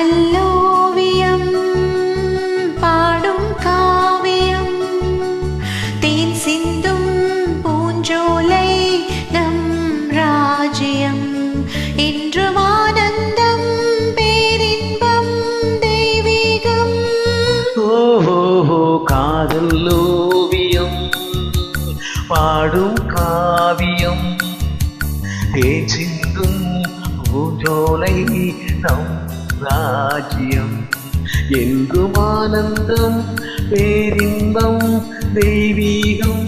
காதல்லோவியம் பாடும் காவியம். தேன் சிந்தும் பூஞ்சோலை நம் ராஜ்யம். என்றும் ஆனந்தம் பேரின்பம் தெய்வீகம். ஓஹோ காதல் ஓவியம் பாடும் காவியம். தேன் சிந்தும் பூஞ்சோலை நம் ராஜ்யம். எங்கும் ஆனந்தம் பேரின்பம் தெய்வீகம்.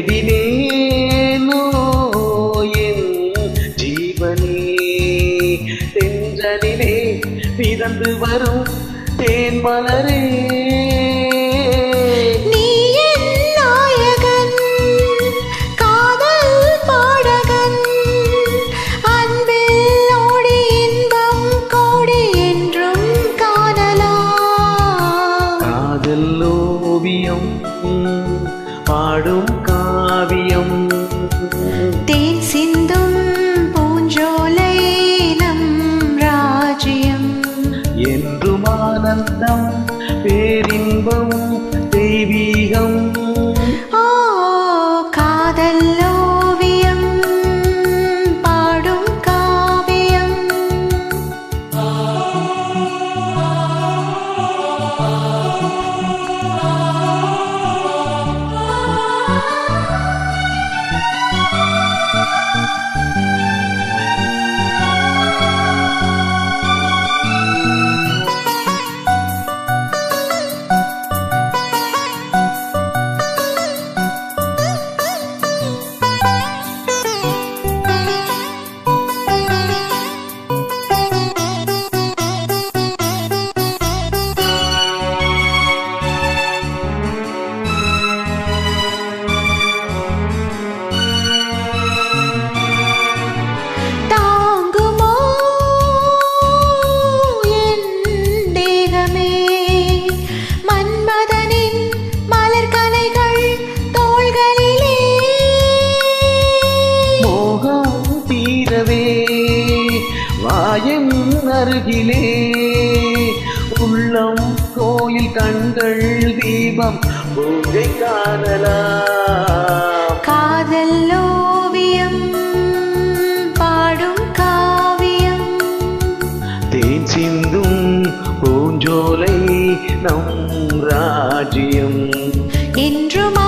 தேடினேனோ என் ஜீவனே? தென்றலிலே பிறந்து வரும் தேன் மலரே. நீ என் காவியம் தேன் சிந்தும் பூஞ்சோலை நம் ராஜ்யம். என்றும் ஆனந்தம் பேரின்பம் வாயன் அருகிலே. உள்ளம் கோயில் கண்கள் தீபம் பூஜை காணலாம். காதல்லோவியம் பாடும் காவியம். தேன் சிந்தும் பூஞ்சோலை நம் ராஜ்யம். என்றும்